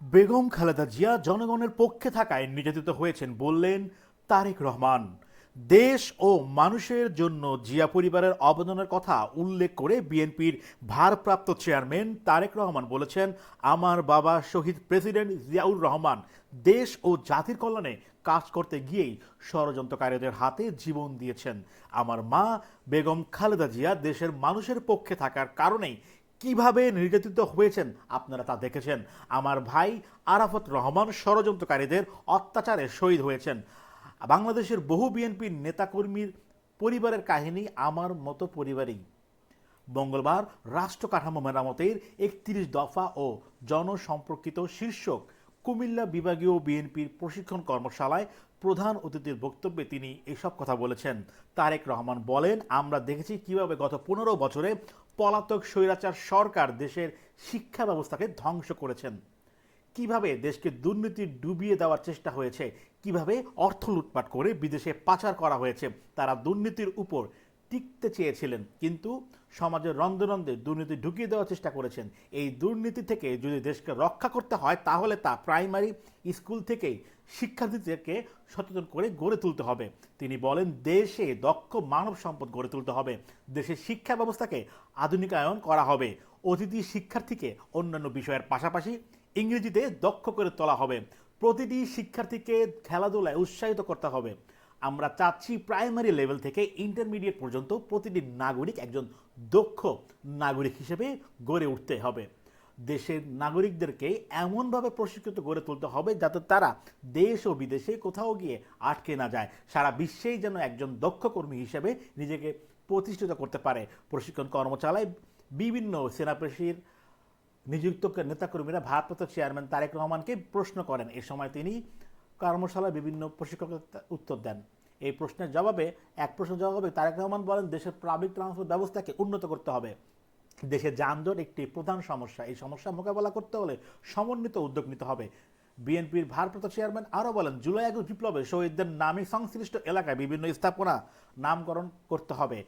বেগম খালেদা জিয়া জনগণের পক্ষে থাকায় নির্যাতিত হয়েছেন বললেন তারেক রহমান। দেশ ও মানুষের জন্য জিয়া পরিবারের অবদানের কথা উল্লেখ করে বিএনপির ভারপ্রাপ্ত চেয়ারম্যান তারেক রহমান বলেছেন, আমার বাবা শহীদ প্রেসিডেন্ট জিয়াউর রহমান দেশ ও জাতির কল্যাণে কাজ করতে গিয়েই ষড়যন্ত্রকারীদের হাতে জীবন দিয়েছেন। আমার মা বেগম খালেদা জিয়া দেশের মানুষের পক্ষে থাকার কারণেই কীভাবে নির্যাতিত হয়েছেন আপনারা তা দেখেছেন? আমার ভাই আরাফত রহমান ষড়যন্ত্রকারীদের অত্যাচারে শহীদ হয়েছেন। বাংলাদেশের বহু বিএনপির নেতাকর্মীর পরিবারের কাহিনী আমার মতো পরিবারেই। মঙ্গলবার রাষ্ট্র কাঠামো মেরামতের একত্রিশ দফা ও জনসম্পর্কিত শীর্ষক কুমিল্লা বিভাগীয় বিএনপির প্রশিক্ষণ কর্মশালায় প্রধান অতিথির বক্তব্যে তিনি এসব কথা বলেছেন। তারেক রহমান বলেন, আমরা দেখেছি কীভাবে গত পনেরো বছরে পলাতক স্বৈরাচার সরকার দেশের শিক্ষা ব্যবস্থাকে ধ্বংস করেছেন। কীভাবে দেশকে দুর্নীতি ডুবিয়ে দেওয়ার চেষ্টা হয়েছে, কীভাবে অর্থ লুটপাট করে বিদেশে পাচার করা হয়েছে, তারা দুর্নীতির উপর টিকতে চেয়েছিলেন, কিন্তু সমাজের রন্ধে রন্ধে দুর্নীতি ঢুকিয়ে দেওয়ার চেষ্টা করেছেন। এই দুর্নীতি থেকে যদি দেশকে রক্ষা করতে হয়, তাহলে তা প্রাইমারি স্কুল থেকেই শিক্ষার্থীদেরকে সচেতন করে গড়ে তুলতে হবে। তিনি বলেন, দেশে দক্ষ মানব সম্পদ গড়ে তুলতে হবে। দেশের শিক্ষা ব্যবস্থাকে আধুনিকায়ন করা হবে। অতিথি শিক্ষার্থীকে অন্যান্য বিষয়ের পাশাপাশি ইংরেজিতে দক্ষ করে তোলা হবে। প্রতিটি শিক্ষার্থীকে খেলাধুলায় উৎসাহিত করতে হবে। আমরা চাচ্ছি প্রাইমারি লেভেল থেকে ইন্টারমিডিয়েট পর্যন্ত প্রতিটি নাগরিক একজন দক্ষ নাগরিক হিসেবে গড়ে উঠতে হবে। দেশের নাগরিকদেরকে এমনভাবে প্রশিক্ষিত গড়ে তুলতে হবে যাতে তারা দেশ ও বিদেশে কোথাও গিয়ে আটকে না যায়। সারা বিশ্বেই যেন একজন দক্ষ কর্মী হিসেবে নিজেকে প্রতিষ্ঠিত করতে পারে। প্রশিক্ষণ কর্মশালায় বিভিন্ন সেনাপেশির নিযুক্ত নেতাকর্মীরা ভারপ্রাপ্ত চেয়ারম্যান তারেক রহমানকে প্রশ্ন করেন। এ সময় তিনি কর্মশালায় বিভিন্ন প্রশিক্ষকের উত্তর দেন। এই প্রশ্নের জবাবে, এক প্রশ্নের জবাবে তারেক রহমান বলেন, দেশের পাবলিক ট্রান্সপোর্ট ব্যবস্থাকে উন্নত করতে হবে। দেশে যানজট একটি প্রধান সমস্যা। এই সমস্যা মোকাবেলা করতে হলে সমন্বিত উদ্যোগ নিতে হবে। বিএনপির ভারপ্রাপ্ত চেয়ারম্যান আরও বলেন, জুলাই আগস্ট বিপ্লবে শহীদদের নামে সংশ্লিষ্ট এলাকায় বিভিন্ন স্থাপনা নামকরণ করতে হবে।